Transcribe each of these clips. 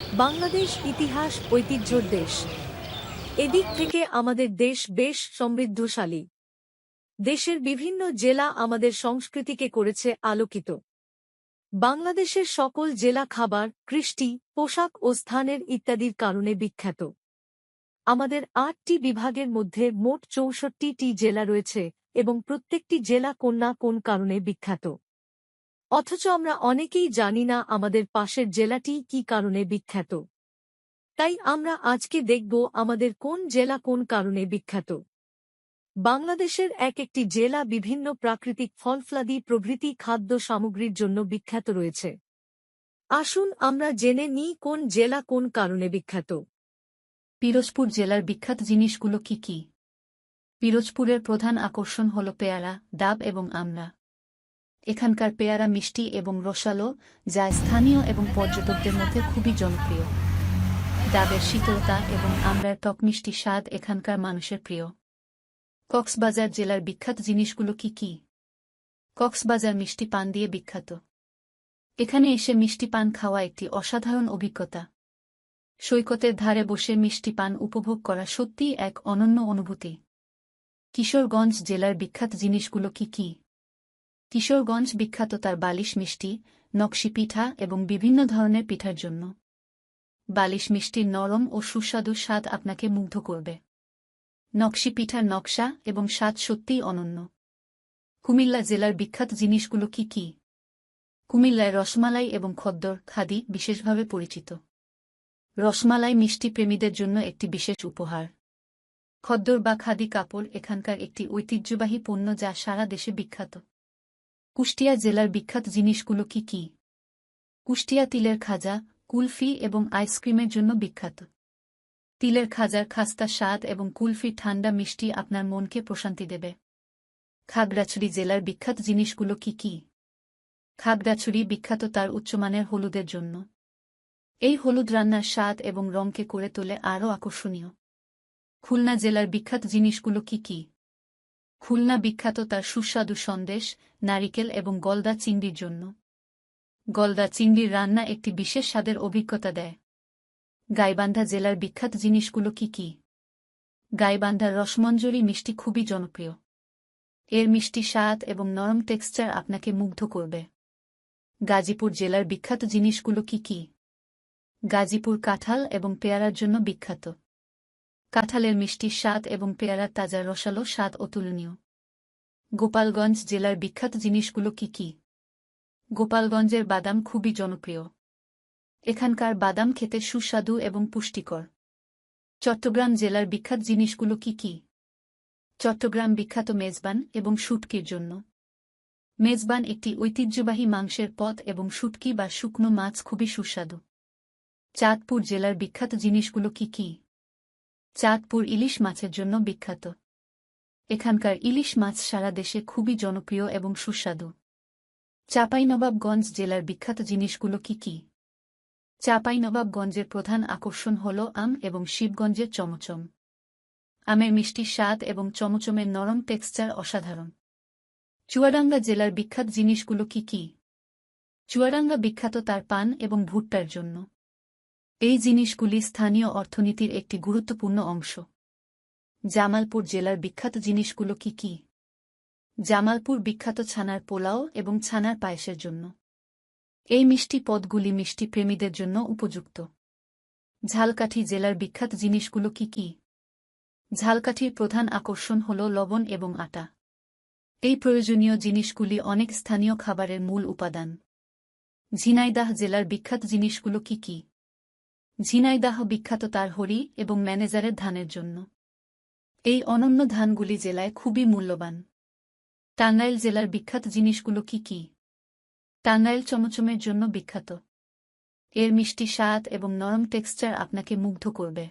বাংলাদেশ ইতিহাস ঐতিহ্যর দেশ। এদিক থেকে আমাদের দেশ বেশ সমৃদ্ধশালী। দেশের বিভিন্ন জেলা আমাদের সংস্কৃতিকে করেছে আলোকিত। বাংলাদেশের সকল জেলা খাবার, কৃষ্টি, পোশাক ও স্থানের ইত্যাদির কারণে বিখ্যাত। আমাদের আটটি বিভাগের মধ্যে মোট চৌষট্টিটি জেলা রয়েছে এবং প্রত্যেকটি জেলা কোন না কোন কারণে বিখ্যাত। অথচ আমরা অনেকেই জানি না আমাদের পাশের জেলাটি কি কারণে বিখ্যাত। তাই আমরা আজকে দেখব আমাদের কোন জেলা কোন কারণে বিখ্যাত। বাংলাদেশের এক একটি জেলা বিভিন্ন প্রাকৃতিক ফলফলাদি প্রভৃতি খাদ্য সামগ্রীর জন্য বিখ্যাত রয়েছে। আসুন আমরা জেনে নিই কোন জেলা কোন কারণে বিখ্যাত। পিরোজপুর জেলার বিখ্যাত জিনিসগুলো কি কি? পিরোজপুরের প্রধান আকর্ষণ হল পেয়ারা, ডাব এবং আমড়া। এখানকার পেয়ারা মিষ্টি এবং রসালো, যা স্থানীয় এবং পর্যটকদের মধ্যে খুবই জনপ্রিয়। ডাবের শীতলতা এবং আমড়ার টক মিষ্টি স্বাদ এখানকার মানুষের প্রিয়। কক্সবাজার জেলার বিখ্যাত জিনিসগুলো কি কি? কক্সবাজার মিষ্টি পান দিয়ে বিখ্যাত। এখানে এসে মিষ্টি পান খাওয়া একটি অসাধারণ অভিজ্ঞতা। সৈকতের ধারে বসে মিষ্টি পান উপভোগ করা সত্যিই এক অনন্য অনুভূতি। কিশোরগঞ্জ জেলার বিখ্যাত জিনিসগুলো কি কি? কিশোরগঞ্জ বিখ্যাত তার বালিশ মিষ্টি, নকশি পিঠা এবং বিভিন্ন ধরনের পিঠার জন্য। বালিশ মিষ্টির নরম ও সুস্বাদু স্বাদ আপনাকে মুগ্ধ করবে। নকশি পিঠার নকশা এবং স্বাদ সত্যিই অনন্য। কুমিল্লা জেলার বিখ্যাত জিনিসগুলো কি কি? কুমিল্লায় রসমালাই এবং খদ্দর খাদি বিশেষভাবে পরিচিত। রসমালাই মিষ্টি প্রেমীদের জন্য একটি বিশেষ উপহার। খদ্দর বা খাদি কাপড় এখানকার একটি ঐতিহ্যবাহী পণ্য যা সারা দেশে বিখ্যাত। কুষ্টিয়া জেলার বিখ্যাত জিনিসগুলো কি কি? কুষ্টিয়া তিলের খাজা, কুলফি এবং আইসক্রিমের জন্য বিখ্যাত। তিলের খাজার খাস্তা স্বাদ এবং কুলফি ঠান্ডা মিষ্টি আপনার মনকে প্রশান্তি দেবে। খাগড়াছড়ি জেলার বিখ্যাত জিনিসগুলো কি কি? খাগড়াছড়ি বিখ্যাত তার উচ্চমানের হলুদের জন্য। এই হলুদ রান্নার স্বাদ এবং রঙকে করে তোলে আরও আকর্ষণীয়। খুলনা জেলার বিখ্যাত জিনিসগুলো কি কি? খুলনা বিখ্যাত তার সুস্বাদু সন্দেশ, নারিকেল এবং গলদা চিংড়ির জন্য। গলদা চিংড়ির রান্না একটি বিশেষ স্বাদের অভিজ্ঞতা দেয়। গাইবান্ধা জেলার বিখ্যাত জিনিসগুলো কি কি? গাইবান্ধার রসমঞ্জরি মিষ্টি খুবই জনপ্রিয়। এর মিষ্টি স্বাদ এবং নরম টেক্সচার আপনাকে মুগ্ধ করবে। গাজীপুর জেলার বিখ্যাত জিনিসগুলো কি কি? গাজীপুর কাঁঠাল এবং পেয়ারার জন্য বিখ্যাত। কাঁঠালের মিষ্টি স্বাদ এবং পেয়ারার তাজা রসালো স্বাদ অতুলনীয়। গোপালগঞ্জ জেলার বিখ্যাত জিনিসগুলো কি কি? গোপালগঞ্জের বাদাম খুবই জনপ্রিয়। এখানকার বাদাম খেতে সুস্বাদু এবং পুষ্টিকর। চট্টগ্রাম জেলার বিখ্যাত জিনিসগুলো কি কি? চট্টগ্রাম বিখ্যাত মেজবান এবং শুটকির জন্য। মেজবান একটি ঐতিহ্যবাহী মাংসের পথ এবং শুটকি বা শুকনো মাছ খুবই সুস্বাদু। চাঁদপুর জেলার বিখ্যাত জিনিসগুলো কি কি? চাঁদপুর ইলিশ মাছের জন্য বিখ্যাত। এখানকার ইলিশ মাছ সারা দেশে খুবই জনপ্রিয় এবং সুস্বাদু। চাঁপাইনবাবগঞ্জ জেলার বিখ্যাত জিনিসগুলো কি কি? চাঁপাইনবাবগঞ্জের প্রধান আকর্ষণ হল আম এবং শিবগঞ্জের চমচম। আমের মিষ্টি স্বাদ এবং চমচমের নরম টেক্সচার অসাধারণ। চুয়াডাঙ্গা জেলার বিখ্যাত জিনিসগুলো কি কি? চুয়াডাঙ্গা বিখ্যাত তার পান এবং ভুট্টার জন্য। এই জিনিসগুলি স্থানীয় অর্থনীতির একটি গুরুত্বপূর্ণ অংশ। জামালপুর জেলার বিখ্যাত জিনিসগুলো কি কি? জামালপুর বিখ্যাত ছানার পোলাও এবং ছানার পায়েসের জন্য। এই মিষ্টি পদগুলি মিষ্টি প্রেমীদের জন্য উপযুক্ত। ঝালকাঠি জেলার বিখ্যাত জিনিসগুলো কি কি? ঝালকাঠির প্রধান আকর্ষণ হল লবণ এবং আটা। এই প্রয়োজনীয় জিনিসগুলি অনেক স্থানীয় খাবারের মূল উপাদান। ঝিনাইদাহ জেলার বিখ্যাত জিনিসগুলো কি কি? ঝিনাইদাহ বিখ্যাত তার হরি এবং ম্যানেজারের ধানের জন্য। এই অনন্য ধানগুলি জেলায় খুবই মূল্যবান। টাঙ্গাইল জেলার বিখ্যাত জিনিসগুলো কি কি? টাঙ্গাইল চমচমের জন্য বিখ্যাত। এর মিষ্টি স্বাদ এবং নরম টেক্সচার আপনাকে মুগ্ধ করবে।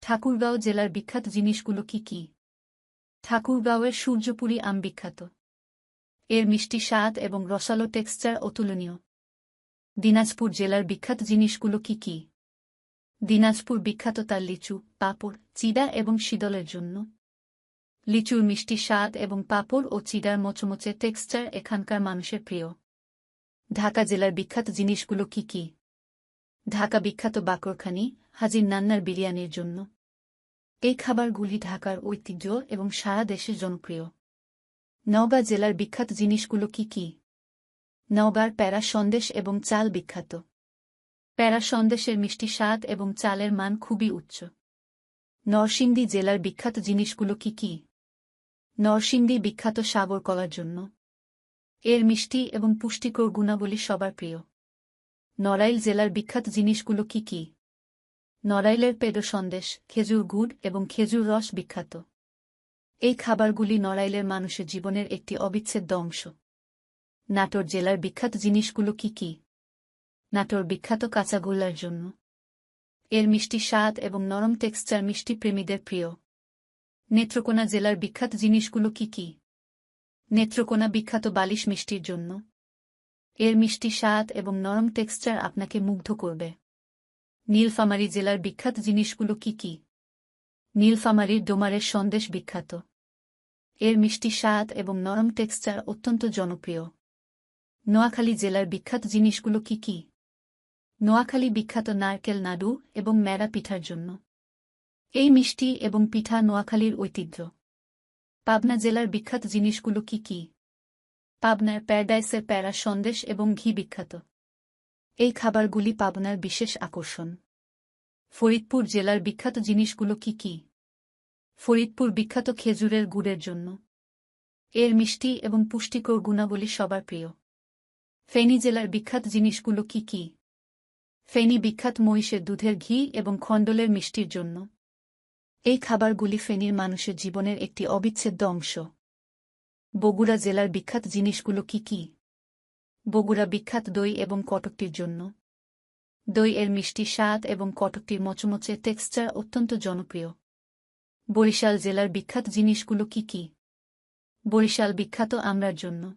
ঠাকুরগাঁও জেলার বিখ্যাত জিনিসগুলো কি কি? ঠাকুরগাঁওয়ের সূর্যপুরী আম বিখ্যাত। এর মিষ্টি স্বাদ এবং রসালো টেক্সচার অতুলনীয়। দিনাজপুর জেলার বিখ্যাত জিনিসগুলো কি কি? দিনাজপুর বিখ্যাত তার লিচু, পাপড়, চিডা এবং শীতলের জন্য। লিচুর মিষ্টি স্বাদ এবং পাপড় ও চিডার মচমচে টেক্সচার এখানকার মানুষের প্রিয়। ঢাকা জেলার বিখ্যাত জিনিসগুলো কি কি? ঢাকা বিখ্যাত বাকরখানি, হাজির নান্নার বিরিয়ানির জন্য। এই খাবারগুলি ঢাকার ঐতিহ্য এবং সারা দেশে জনপ্রিয়। নওগাঁ জেলার বিখ্যাত জিনিসগুলো কি কি? নওগাঁর প্যারা সন্দেশ এবং চাল বিখ্যাত। প্যারা সন্দেশের মিষ্টি স্বাদ এবং চালের মান খুবই উচ্চ। নরসিংদী জেলার বিখ্যাত জিনিসগুলো কি কি? নরসিংদী বিখ্যাত সাগর কলার জন্য। এর মিষ্টি এবং পুষ্টিকর গুণাবলী সবার প্রিয়। নড়াইল জেলার বিখ্যাত জিনিসগুলো কি কি? নড়াইলের পেডো সন্দেশ, খেজুর গুড় এবং খেজুর রস বিখ্যাত। এই খাবারগুলি নড়াইলের মানুষের জীবনের একটি অবিচ্ছেদ্য অংশ। নাটোর জেলার বিখ্যাত জিনিসগুলো কি কি? নাটোর বিখ্যাত কাঁচাগোল্লার জন্য। এর মিষ্টি স্বাদ এবং নরম টেক্সচার মিষ্টি প্রেমীদের প্রিয়। নেত্রকোনা জেলার বিখ্যাত জিনিসগুলো কি কি? নেত্রকোনা বিখ্যাত বালিশ মিষ্টির জন্য। এর মিষ্টি স্বাদ এবং নরম টেক্সচার আপনাকে মুগ্ধ করবে। নীলফামারী জেলার বিখ্যাত জিনিসগুলো কি কি? নীলফামারীর ডোমারের সন্দেশ বিখ্যাত। এর মিষ্টি স্বাদ এবং নরম টেক্সচার অত্যন্ত জনপ্রিয়। নোয়াখালী জেলার বিখ্যাত জিনিসগুলো কি কি? নোয়াখালী বিখ্যাত নারকেল নাড়ু এবং ম্যাড়া পিঠার জন্য। এই মিষ্টি এবং পিঠা নোয়াখালীর ঐতিহ্য। পাবনা জেলার বিখ্যাত জিনিসগুলো কি কি? পাবনার প্যারাডাইসের প্যারা সন্দেশ এবং ঘি বিখ্যাত। এই খাবারগুলি পাবনার বিশেষ আকর্ষণ। ফরিদপুর জেলার বিখ্যাত জিনিসগুলো কি কি? ফরিদপুর বিখ্যাত খেজুরের গুড়ের জন্য। এর মিষ্টি এবং পুষ্টিকর গুণাবলী সবার প্রিয়। ফেনী জেলার বিখ্যাত জিনিসগুলো কি কি? ফেনী বিখ্যাত মহিষের দুধের ঘি এবং খণ্ডলের মিষ্টির জন্য। এই খাবারগুলি ফেনীর মানুষের জীবনের একটি অবিচ্ছেদ্য অংশ। বগুড়া জেলার বিখ্যাত জিনিসগুলো কি কি? বগুড়া বিখ্যাত দই এবং কটকটির জন্য। দই এর মিষ্টি স্বাদ এবং কটকটির মচমচে টেক্সচার অত্যন্ত জনপ্রিয়। বরিশাল জেলার বিখ্যাত জিনিসগুলো কি কি? বরিশাল বিখ্যাত আমরার জন্য।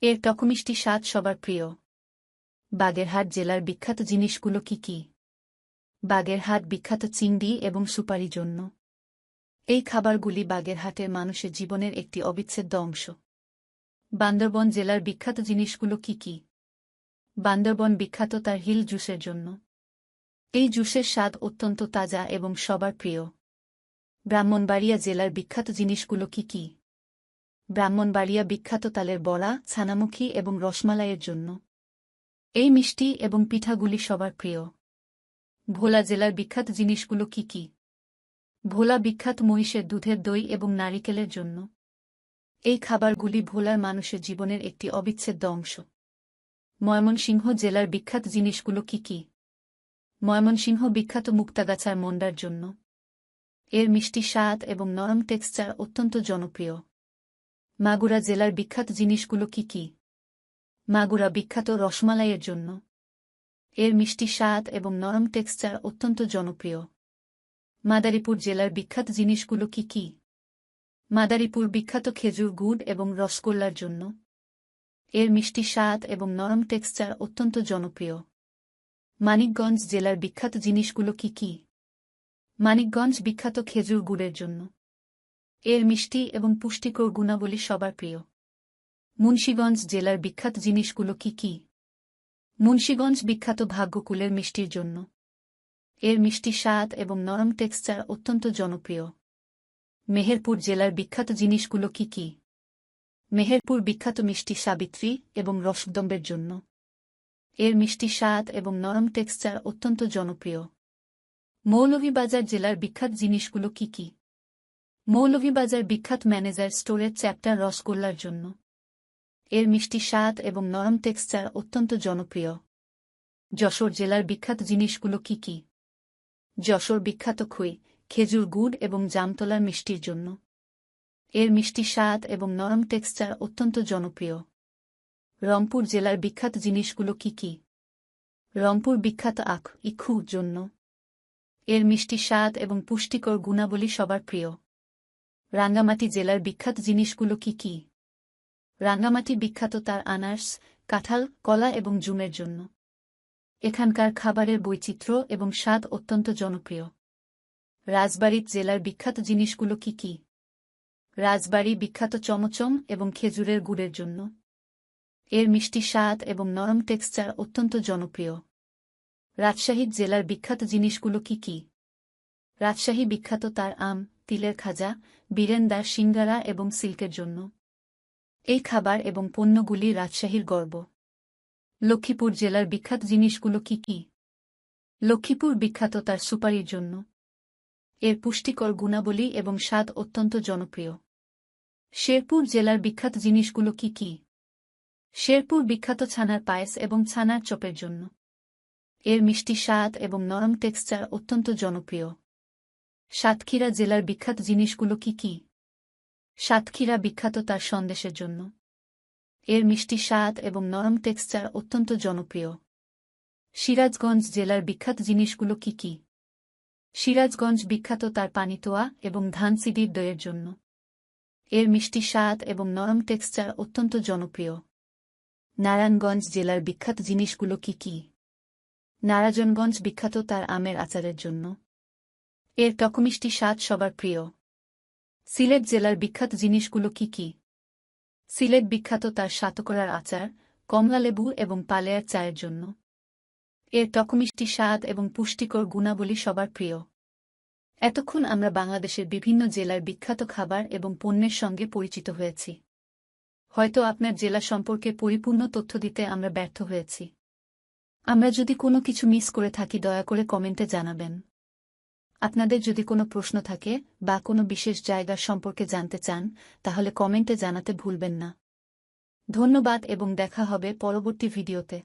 এর টকমিষ্টি স্বাদ সবার প্রিয়। বাগেরহাট জেলার বিখ্যাত জিনিসগুলো কি কি? বাগেরহাট বিখ্যাত চিংড়ি এবং সুপারি জন্য। এই খাবারগুলি বাগেরহাটের মানুষের জীবনের একটি অবিচ্ছেদ্য অংশ। বান্দরবন জেলার বিখ্যাত জিনিসগুলো কি কি? বান্দরবন বিখ্যাত তার হিল জুসের জন্য। এই জুসের স্বাদ অত্যন্ত তাজা এবং সবার প্রিয়। ব্রাহ্মণবাড়িয়া জেলার বিখ্যাত জিনিসগুলো কি কি? ব্রাহ্মণবাড়িয়া বিখ্যাত তালের বড়া, ছানামুখী এবং রসমালাইয়ের জন্য। এই মিষ্টি এবং পিঠাগুলি সবার প্রিয়। ভোলা জেলার বিখ্যাত জিনিসগুলো কি কি? ভোলা বিখ্যাত মহিষের দুধের দই এবং নারিকেলের জন্য। এই খাবারগুলি ভোলার মানুষের জীবনের একটি অবিচ্ছেদ্য অংশ। ময়মনসিংহ জেলার বিখ্যাত জিনিসগুলো কি কি? ময়মনসিংহ বিখ্যাত মুক্তাগাছার মন্ডার জন্য। এর মিষ্টি স্বাদ এবং নরম টেক্সচার অত্যন্ত জনপ্রিয়। মাগুরা জেলার বিখ্যাত জিনিসগুলো কি কি? মাগুরা বিখ্যাত রসমালাইয়ের জন্য। এর মিষ্টি স্বাদ এবং নরম টেক্সচার অত্যন্ত জনপ্রিয়। মাদারীপুর জেলার বিখ্যাত জিনিসগুলো কি কি? মাদারীপুর বিখ্যাত খেজুর গুড় এবং রসগোল্লার জন্য। এর মিষ্টি স্বাদ এবং নরম টেক্সচার অত্যন্ত জনপ্রিয়। মানিকগঞ্জ জেলার বিখ্যাত জিনিসগুলো কি কি? মানিকগঞ্জ বিখ্যাত খেজুর গুড়ের জন্য। এর মিষ্টি এবং পুষ্টিকর গুণাবলী সবার প্রিয়। মুন্সীগঞ্জ জেলার বিখ্যাত জিনিসগুলো কি কি? মুন্সীগঞ্জ বিখ্যাত ভাগ্যকুলের মিষ্টির জন্য। এর মিষ্টি স্বাদ এবং নরম টেক্সচার অত্যন্ত জনপ্রিয়। মেহেরপুর জেলার বিখ্যাত জিনিসগুলো কি কি? মেহেরপুর বিখ্যাত মিষ্টি সাবিত্রী এবং রসকদম্বের জন্য। এর মিষ্টি স্বাদ এবং নরম টেক্সচার অত্যন্ত জনপ্রিয়। মৌলভীবাজার জেলার বিখ্যাত জিনিসগুলো কি কি? মৌলভীবাজার বিখ্যাত ম্যানেজার স্টোরের চ্যাপ্টার রসগোল্লার জন্য। এর মিষ্টি স্বাদ এবং নরম টেক্সচার অত্যন্ত জনপ্রিয়। যশোর জেলার বিখ্যাত জিনিসগুলো কি কি? যশোর বিখ্যাত খুই, খেজুর গুড় এবং জামতলার মিষ্টির জন্য। এর মিষ্টি স্বাদ এবং নরম টেক্সচার অত্যন্ত জনপ্রিয়। রংপুর জেলার বিখ্যাত জিনিসগুলো কি কি? রংপুর বিখ্যাত আখ ইক্ষু জন্য। এর মিষ্টি স্বাদ এবং পুষ্টিকর গুণাবলী সবার প্রিয়। রাঙ্গামাটি জেলার বিখ্যাত জিনিসগুলো কি কি? রাঙ্গামাটি বিখ্যাত তার আনার্স, কাঁঠাল, কলা এবং জুমের জন্য। এখানকার খাবারের বৈচিত্র্য এবং স্বাদ অত্যন্ত জনপ্রিয়। রাজবাড়ির জেলার বিখ্যাত জিনিসগুলো কি কি? রাজবাড়ি বিখ্যাত চমচম এবং খেজুরের গুড়ের জন্য। এর মিষ্টি স্বাদ এবং নরম টেক্সচার অত্যন্ত জনপ্রিয়। রাজশাহী জেলার বিখ্যাত জিনিসগুলো কি কি? রাজশাহী বিখ্যাত তার আম, তিলের খাজা, বীরেন্দার সিঙ্গারা এবং সিল্কের জন্য। এই খাবার এবং পণ্যগুলি রাজশাহীর গর্ব। লক্ষ্মীপুর জেলার বিখ্যাত জিনিসগুলো কি কি? লক্ষ্মীপুর বিখ্যাত তার সুপারির জন্য। এর পুষ্টিকর গুণাবলী এবং স্বাদ অত্যন্ত জনপ্রিয়। শেরপুর জেলার বিখ্যাত জিনিসগুলো কি কি? শেরপুর বিখ্যাত ছানার পায়েস এবং ছানার চপের জন্য। এর মিষ্টি স্বাদ এবং নরম টেক্সচার অত্যন্ত জনপ্রিয়। সাতক্ষীরা জেলার বিখ্যাত জিনিসগুলো কি কি? সাতক্ষীরা বিখ্যাত তার সন্দেশের জন্য। এর মিষ্টি স্বাদ এবং নরম টেক্সচার অত্যন্ত জনপ্রিয়। সিরাজগঞ্জ জেলার বিখ্যাত জিনিসগুলো কি কি? সিরাজগঞ্জ বিখ্যাত তার পানিতোয়া এবং ধানসিডির দইয়ের জন্য। এর মিষ্টি স্বাদ এবং নরম টেক্সচার অত্যন্ত জনপ্রিয়। নারায়ণগঞ্জ জেলার বিখ্যাত জিনিসগুলো কি কি? নারায়ণগঞ্জ বিখ্যাত তার আমের আচারের জন্য। এর টকমিষ্টি স্বাদ সবার প্রিয়। সিলেট জেলার বিখ্যাত জিনিসগুলো কি কি? সিলেট বিখ্যাত তার সাতকরার আচার কমলালেবু এবং পালেয়ার চায়ের জন্য। এর টকমিষ্টি স্বাদ এবং পুষ্টিকর গুণাবলী সবার প্রিয়। এতক্ষণ আমরা বাংলাদেশের বিভিন্ন জেলার বিখ্যাত খাবার এবং পণ্যের সঙ্গে পরিচিত হয়েছি। হয়তো আপনার জেলা সম্পর্কে পরিপূর্ণ তথ্য দিতে আমরা ব্যর্থ হয়েছি। আমরা যদি কোনো কিছু মিস করে থাকি দয়া করে কমেন্টে জানাবেন। আপনাদের যদি কোনো প্রশ্ন থাকে বা কোনো বিশেষ জায়গা সম্পর্কে জানতে চান, তাহলে কমেন্টে জানাতে ভুলবেন না। ধন্যবাদ এবং দেখা হবে পরবর্তী ভিডিওতে।